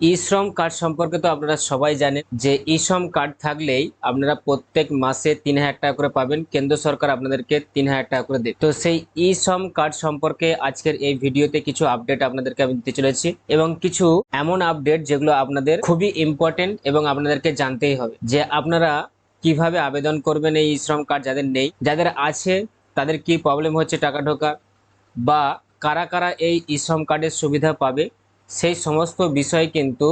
ই শ্রম কার্ড সম্পর্কে তো আপনারা সবাই জানেন যে ই শ্রম কার্ড থাকলেই আপনারা প্রত্যেক মাসে তিন হাজার টাকা করে পাবেন। কেন্দ্র সরকার আপনাদেরকে তিন হাজার টাকা করে দেবে। তো সেই ই শ্রম কার্ড সম্পর্কে আজকের এই ভিডিওতে কিছু আপডেট আপনাদেরকে আমি দিতে চলেছি এবং কিছু এমন আপডেট যেগুলো আপনাদের খুবই ইম্পর্টেন্ট এবং আপনাদেরকে জানতেই হবে যে আপনারা কীভাবে আবেদন করবেন এই ই শ্রম কার্ড যাদের নেই, যাদের আছে, তাদের কি প্রবলেম হচ্ছে, টাকা ঢোকা বা কারা কারা এই ই শ্রম কার্ডের সুবিধা পাবে সেই সমস্ত বিষয় কিন্তু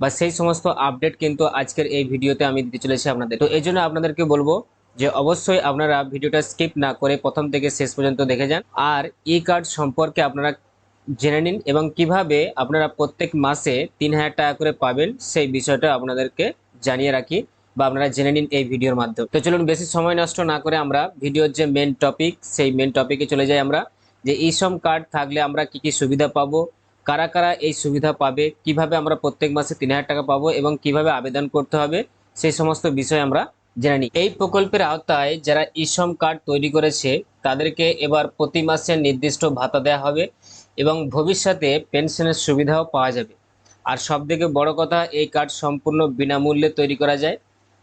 বা সেই সমস্ত আপডেট কিন্তু আজকের এই ভিডিওতে আমি দিতে চলেছি আপনাদের। তো এই জন্য আপনাদেরকে বলব যে অবশ্যই আপনারা ভিডিওটা স্কিপ না করে প্রথম থেকে শেষ পর্যন্ত দেখে যান। আর ই কার্ড সম্পর্কে আপনারা জেনে নিন এবং কীভাবে আপনারা প্রত্যেক মাসে তিন হাজার টাকা করে পাবেন সেই বিষয়টা আপনাদেরকে জানিয়ে রাখি বা আপনারা জেনে নিন এই ভিডিওর মাধ্যমে। তো চলুন, বেশি সময় নষ্ট না করে আমরা ভিডিওর যে মেন টপিক সেই মেন টপিকে চলে যাই আমরা। যে ই শ্রম কার্ড থাকলে আমরা কি কি সুবিধা পাবো কারা কারা এই সুবিধা পাবে, কীভাবে আমরা প্রত্যেক মাসে তিন হাজার টাকা পাবো এবং কীভাবে আবেদন করতে হবে, সেই সমস্ত বিষয় আমরা জেনে নিই। এই প্রকল্পের আওতায় যারা ই শ্রম কার্ড তৈরি করেছে, তাদেরকে এবার প্রতি মাসে নির্দিষ্ট ভাতা দেওয়া হবে এবং ভবিষ্যতে পেনশনের সুবিধাও পাওয়া যাবে। আর সবথেকে বড় কথা, এই কার্ড সম্পূর্ণ বিনামূল্যে তৈরি করা যায়।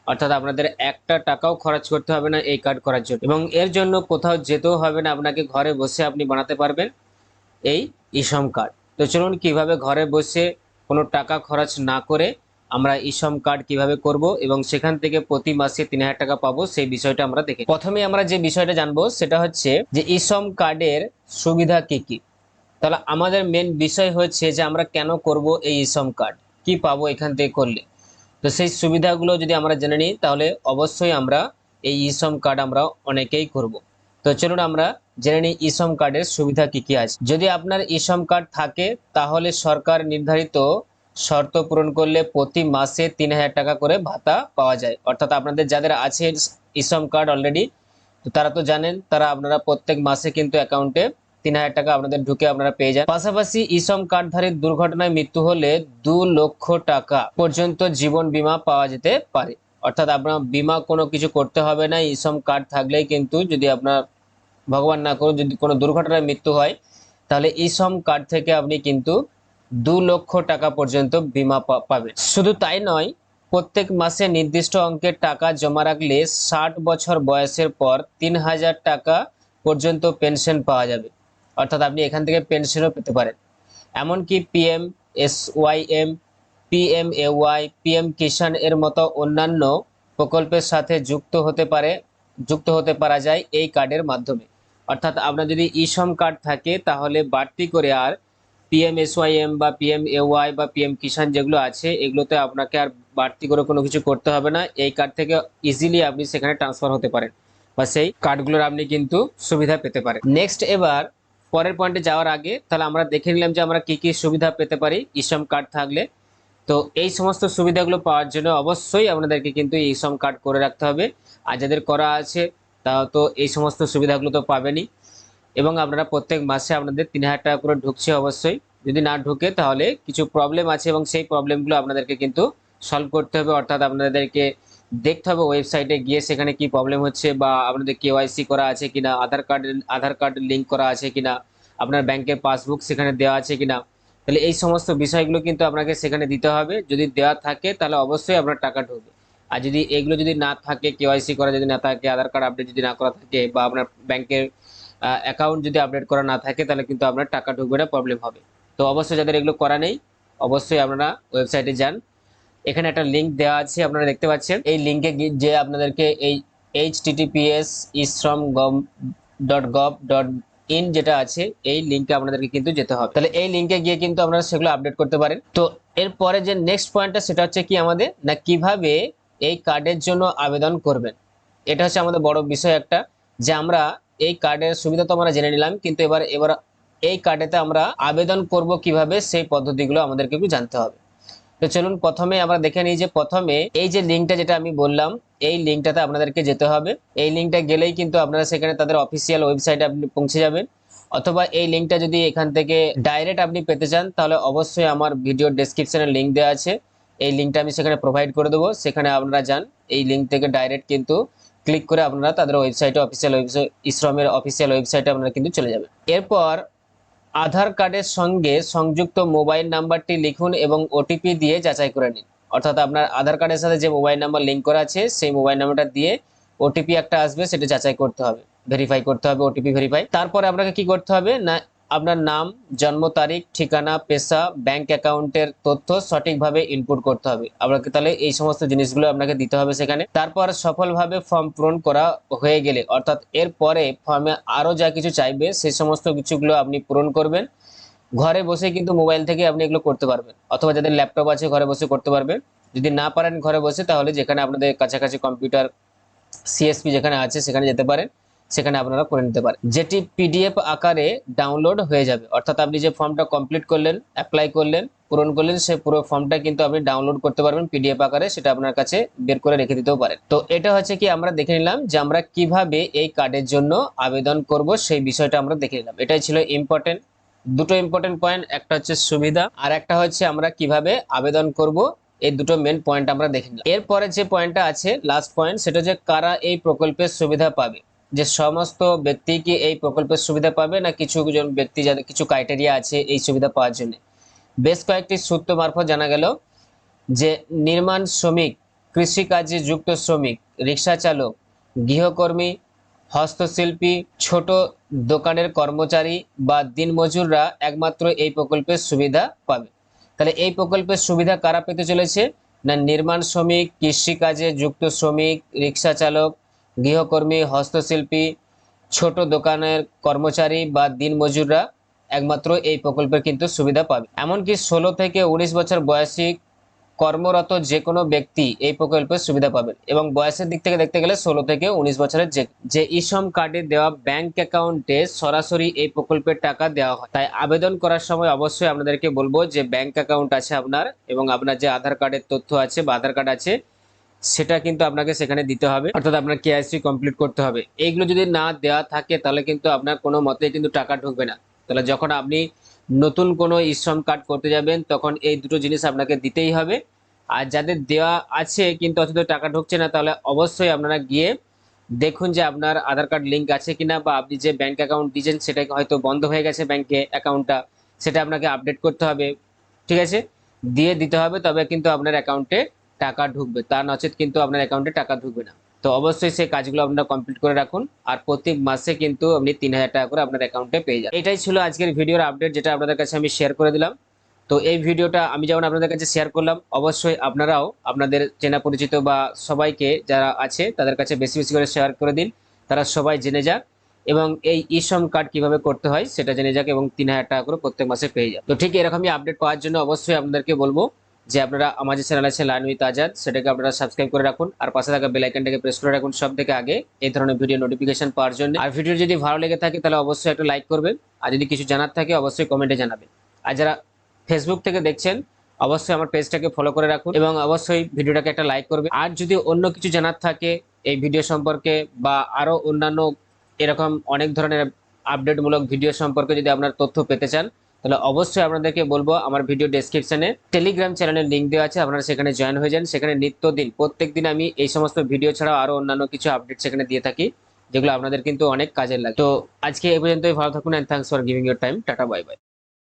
অর্থাৎ আপনাদের একটা টাকাও খরচ করতে হবে না এই কার্ড করার জন্য। এবং এর জন্য কোথাও যেতেও হবে না, আপনাকে ঘরে বসে আপনি বানাতে পারবেন এই ইসম কার্ড। তো চলুন কীভাবে ঘরে বসে কোনো টাকা খরচ না করে আমরা ইসম কার্ড কীভাবে করব এবং সেখান থেকে প্রতি মাসে তিন হাজার টাকা পাবো, সেই বিষয়টা আমরা দেখে প্রথমে আমরা যে বিষয়টা জানব সেটা হচ্ছে যে ইসম কার্ডের সুবিধা কি কি? তাহলে আমাদের মেন বিষয় হচ্ছে যে আমরা কেন করব এই ইসম কার্ড কি পাবো এখান থেকে করলে? তো সেই সুবিধাগুলো যদি আমরা জেনে নিই, তাহলে অবশ্যই আমরা এই ইসম কার্ড আমরা অনেকেই করব। তো চলুন আমরা জেনে নিই ইসম কার্ডের সুবিধা কি কি আছে। যদি আপনার ইসম কার্ড থাকে, তাহলে সরকার নির্ধারিত শর্ত পূরণ করলে প্রতি মাসে তিন হাজার টাকা করে ভাতা পাওয়া যায়। অর্থাৎ আপনাদের যাদের আছে ইসম কার্ড অলরেডি তো তারা তো জানেন, তারা আপনারা প্রত্যেক মাসে কিন্তু অ্যাকাউন্টে তিন হাজার টাকা আপনাদের ঢুকে আপনারা পেয়ে যান। পাশাপাশি ইসম কার্ডধারীর দুর্ঘটনায় মৃত্যু হলে দু লক্ষ টাকা পর্যন্ত জীবন বিমা পাওয়া যেতে পারে। অর্থাৎ আপনার বিমা কোনো কিছু করতে হবে না, ইসম কার্ড থাকলেই কিন্তু যদি আপনার ভগবান না করুন, যদি কোনো দুর্ঘটনায় মৃত্যু হয়, তাহলে ইসম কার্ড থেকে আপনি কিন্তু দু লক্ষ টাকা পর্যন্ত বিমা পাবেন। শুধু তাই নয়, প্রত্যেক মাসে নির্দিষ্ট অঙ্কের টাকা জমা রাখলে ষাট বছর বয়সের পর তিন হাজার টাকা পর্যন্ত পেনশন পাওয়া যাবে। অর্থাৎ আপনি এখান থেকে পেনশনও পেতে পারেন। এমনকি PM S Y M PM A Y PM Kisan এর মতো অন্যান্য প্রকল্পের সাথে যুক্ত হতে পারে, যুক্ত হতে পারা যায় এই কার্ডের মাধ্যমে। অর্থাৎ আপনার যদি ইসম কার্ড থাকে, তাহলে বাড়তি করে আর পিএম এসওয়াইএম বা পিএম এওয়াই বা পিএম কিষাণ যেগুলো আছে, এগুলোতে আপনাকে আর বাড়তি করে কোনো কিছু করতে হবে না। এই কার্ড থেকে ইজিলি আপনি সেখানে ট্রান্সফার হতে পারেন বা সেই কার্ডগুলোর আপনি কিন্তু সুবিধা পেতে পারেন। নেক্সট এবার, পরের পয়েন্টে যাওয়ার আগে, তাহলে আমরা দেখে নিলাম যে আমরা কি কি সুবিধা পেতে পারি ইসম কার্ড থাকলে। তো এই সমস্ত সুবিধাগুলো পাওয়ার জন্য অবশ্যই আপনাদেরকে কিন্তু ইসম কার্ড করে রাখতে হবে। আর যাদের করা আছে তা তো এই সমস্ত সুবিধাগুলো তো পাবেনই। এবং আপনারা প্রত্যেক মাসে আপনাদের তিন হাজার টাকা করে ঢুকছে অবশ্যই। যদি না ঢুকে তাহলে কিছু প্রবলেম আছে এবং সেই প্রবলেমগুলো আপনাদেরকে কিন্তু সলভ করতে হবে। অর্থাৎ আপনাদেরকে দেখতে হবে ওয়েবসাইটে গিয়ে সেখানে কি প্রবলেম হচ্ছে বা আপনাদের কেওয়াইসি করা আছে কিনা, Aadhaar card Aadhaar card link করা আছে কিনা, আপনার ব্যাংকের পাসবুক সেখানে দেওয়া আছে কিনা। তাহলে এই সমস্ত বিষয়গুলো কিন্তু আপনাকে সেখানে দিতে হবে। যদি দেওয়া থাকে তাহলে অবশ্যই আপনার টাকা ঢুকবে। আর যদি এগুলো যদি না থাকে কেওয়াইসি করা যদি না থাকে, আধার কার্ড আপডেট যদি না করা থাকে বা আপনার ব্যাংকের অ্যাকাউন্ট যদি আপডেট করা না থাকে, তাহলে কিন্তু আপনার টাকা ঢুকবে না প্রবলেম হবে। তো অবশ্যই যাদের এগুলো করা নেই, অবশ্যই আপনারা ওয়েবসাইটে যান। এখানে একটা লিঙ্ক দেওয়া আছে, আপনারা দেখতে পাচ্ছেন। এই লিঙ্কে যে আপনাদেরকে এই H TTPS eShram gov dot gov dot in যেটা আছে, এই লিঙ্কে আপনাদেরকে কিন্তু যেতে হবে। তাহলে এই লিঙ্কে গিয়ে কিন্তু আপনারা সেগুলো আপডেট করতে পারেন। তো এরপরে যে নেক্সট পয়েন্টটা সেটা হচ্ছে কি আমাদের? না কীভাবে এই কার্ডের জন্য আবেদন করবেন। এটা হচ্ছে আমাদের বড় বিষয় একটা, যে আমরা এই কার্ডের সুবিধা তো আমরা জেনে নিলাম, কিন্তু এবার এবার এই কার্ডেতে আমরা আবেদন করব কীভাবে, সেই পদ্ধতিগুলো আমাদেরকে একটু জানতে হবে। তো চলুন প্রথমে আমরা দেখে নিই যে প্রথমে এই যে লিঙ্কটা যেটা আমি বললাম, এই লিঙ্কটাতে আপনাদেরকে যেতে হবে। এই লিঙ্কটা গেলেই কিন্তু আপনারা সেখানে তাদের অফিসিয়াল ওয়েবসাইটে আপনি পৌঁছে যাবেন। অথবা এই লিঙ্কটা যদি এখান থেকে ডাইরেক্ট আপনি পেতে চান, তাহলে অবশ্যই আমার ভিডিও ডেসক্রিপশনে লিঙ্ক দেওয়া আছে। এই লিঙ্কটা আমি সেখানে প্রোভাইড করে দেবো। সেখানে আপনারা যান, এই লিঙ্ক থেকে ডাইরেক্ট কিন্তু ক্লিক করে আপনারা তাদের ওয়েবসাইটে অফিসিয়াল ওয়েবসাইট ইসরমের অফিসিয়াল ওয়েবসাইটে আপনারা কিন্তু চলে যাবেন। এরপর আধার কার্ডের সঙ্গে সংযুক্ত মোবাইল নাম্বারটি লিখুন এবং ওটিপি দিয়ে যাচাই করে নিন। অর্থাৎ আপনার আধার কার্ডের সাথে যে মোবাইল নাম্বার লিঙ্ক করা আছে, সেই মোবাইল নাম্বারটা দিয়ে ওটিপি একটা আসবে, সেটা যাচাই করতে হবে। ভেরিফাই করতে হবে ওটিপি ভেরিফাই তারপরে আপনাকে কি করতে হবে? না আপনার নাম, জন্ম তারিখ, ঠিকানা, পেশা ব্যাংক অ্যাকাউন্টের তথ্য সঠিকভাবে ইনপুট করতে হবে। আপনাকে তাহলে এই সমস্ত জিনিসগুলো আপনাকে দিতে হবে সেখানে। তারপর সফলভাবে ফর্ম পূরণ করা হয়ে গেলে, অর্থাৎ এরপরে ফর্মে আরও যা কিছু চাইবে সেই সমস্ত কিছুগুলো আপনি পূরণ করবেন। ঘরে বসে কিন্তু মোবাইল থেকে আপনি এগুলো করতে পারবেন, অথবা যাদের ল্যাপটপ আছে ঘরে বসে করতে পারবেন। যদি না পারেন ঘরে বসে, তাহলে যেখানে আপনাদের কাছাকাছি কম্পিউটার সিএসপি যেখানে আছে, সেখানে যেতে পারেন। সেখানে আপনারা করে নিতে পারেন। যেটি পিডিএফ আকারে ডাউনলোড হয়ে যাবে। অর্থাৎ আপনি যে ফর্মটা কমপ্লিট করলেন অ্যাপ্লাই করলেন, পূরণ করলেন, সে পুরো ফর্মটা কিন্তু আপনি ডাউনলোড করতে পারবেন পিডিএফ আকারে, সেটা আপনার কাছে বের করে রেখে দিতেও পারেন। তো এটা হচ্ছে কি, আমরা দেখে নিলাম যে আমরা কীভাবে এই কার্ডের জন্য আবেদন করব, সেই বিষয়টা আমরা দেখে নিলাম। এটাই ছিল ইম্পর্টেন্ট দুটো ইম্পর্টেন্ট পয়েন্ট একটা হচ্ছে সুবিধা, আর একটা হচ্ছে আমরা কীভাবে আবেদন করব, এই দুটো মেন পয়েন্ট আমরা দেখে নিলাম। এরপরে যে পয়েন্টটা আছে লাস্ট পয়েন্ট সেটা যে কারা এই প্রকল্পের সুবিধা পাবে। যে সমস্ত ব্যক্তি কি এই প্রকল্পের সুবিধা পাবে না কিছু জন ব্যক্তি যাদের কিছু ক্রাইটেরিয়া আছে এই সুবিধা পাওয়ার জন্য? বেশ কয়েকটি সূত্র মারফত জানা গেল যে নির্মাণ শ্রমিক, কৃষিকাজে যুক্ত শ্রমিক, রিক্সা চালক, গৃহকর্মী, হস্তশিল্পী, ছোট দোকানের কর্মচারী বা দিনমজুররা একমাত্র এই প্রকল্পের সুবিধা পাবে। তাহলে এই প্রকল্পের সুবিধা কারা পেতে চলেছে? না নির্মাণ শ্রমিক, কৃষিকাজে যুক্ত শ্রমিক, রিক্সা চালক গৃহকর্মী, হস্তশিল্পী, ছোট দোকানের কর্মচারী বা দিনমজুররা একমাত্র এই প্রকল্পের কিন্তু সুবিধা পাবে। এমনকি ষোলো থেকে উনিশ বছর বয়সী কর্মরত যে কোনো ব্যক্তি এই প্রকল্পের সুবিধা পাবেন। এবং বয়সের দিক থেকে দেখতে গেলে ষোলো থেকে উনিশ বছরের যে যে ইসম কার্ডে দেওয়া ব্যাংক অ্যাকাউন্টে সরাসরি এই প্রকল্পের টাকা দেওয়া হয়। তাই আবেদন করার সময় অবশ্যই আপনাদেরকে বলব যে ব্যাংক অ্যাকাউন্ট আছে আপনার এবং আপনার যে আধার কার্ডের তথ্য আছে বা আধার কার্ড আছে সেটা কিন্তু আপনাকে সেখানে দিতে হবে। অর্থাৎ আপনার কেআইসি কমপ্লিট করতে হবে। এইগুলো যদি না দেওয়া থাকে, তাহলে কিন্তু আপনার কোনো মতে কিন্তু টাকা ঢুকবে না। তাহলে যখন আপনি নতুন কোনো ইশ্রম কার্ড করতে যাবেন, তখন এই দুটো জিনিস আপনাকে দিতেই হবে। আর যাদের দেওয়া আছে কিন্তু অথচ টাকা ঢুকছে না, তাহলে অবশ্যই আপনারা গিয়ে দেখুন যে আপনার আধার কার্ড লিঙ্ক আছে কিনা, বা আপনি যে ব্যাংক অ্যাকাউন্ট দিয়েছেন, সেটা হয়তো বন্ধ হয়ে গেছে ব্যাংকে অ্যাকাউন্টটা সেটা আপনাকে আপডেট করতে হবে। ঠিক আছে? দিয়ে দিতে হবে, তবে কিন্তু আপনার অ্যাকাউন্টে টাকা ঢুকবে, তা নচেত কিন্তু আপনার অ্যাকাউন্টে টাকা ঢুকবে না। তো অবশ্যই সেই কাজগুলো আপনারা কমপ্লিট করে রাখুন, আর প্রতি মাসে কিন্তু আপনি তিন হাজার টাকা করে আপনার অ্যাকাউন্টে পেয়ে যাবেন এটাই ছিল আজকের ভিডিওর আপডেট যেটা আপনাদের কাছে আমি শেয়ার করে দিলাম। তো এই ভিডিওটা আমি যেমন আপনাদের কাছে শেয়ার করলাম, অবশ্যই আপনারাও আপনাদের চেনা পরিচিত বা সবাইকে যারা আছে, তাদের কাছে বেশি বেশি করে শেয়ার করে দিন। তারা সবাই জেনে যাক এবং এই ইসম কার্ড কীভাবে করতে হয় সেটা জেনে যাক এবং তিন হাজার টাকা করে প্রত্যেক মাসে পেয়ে যাক তো ঠিক এরকমই আপডেট পাওয়ার জন্য অবশ্যই আপনাদেরকে বলব যে আপনারা আমার যে চ্যানেল আছে লাইন উইথ আজাদ সেটাকে আপনারা সাবস্ক্রাইব করে রাখুন, আর পাশে থাকা বেল আইকনটাকে প্রেস করে রাখুন সব থেকে আগে এই ধরনের ভিডিও নোটিফিকেশন পাওয়ার জন্য। আর ভিডিও যদি ভালো লেগে থাকে, তাহলে অবশ্যই একটা লাইক করবেন, আর যদি কিছু জানার থাকে, অবশ্যই কমেন্টে জানাবেন। আর যারা ফেসবুক থেকে দেখছেন, অবশ্যই আমার পেজটাকে ফলো করে রাখুন, এবং অবশ্যই ভিডিওটাকে একটা লাইক করবে আর যদি অন্য কিছু জানার থাকে, এই ভিডিও সম্পর্কে, বা আরও অন্যান্য এরকম অনেক ধরনের আপডেটমূলক ভিডিও সম্পর্কে যদি আপনার তথ্য পেতে চান তাহলে অবশ্যই আপনাদেরকে বলব, আমার ভিডিও ডেসক্রিপশনে টেলিগ্রাম চ্যানেলের লিঙ্ক দেওয়া আছে, আপনারা সেখানে জয়েন হয়ে যান। সেখানে নিত্যদিন প্রত্যেক দিন আমি এই সমস্ত ভিডিও ছাড়াও আরও অন্যান্য কিছু আপডেট সেখানে দিয়ে থাকি, যেগুলো আপনাদের কিন্তু অনেক কাজের লাগে। তো আজকে এই পর্যন্তই, ভালো থাকুন and thanks for giving your time tata bye bye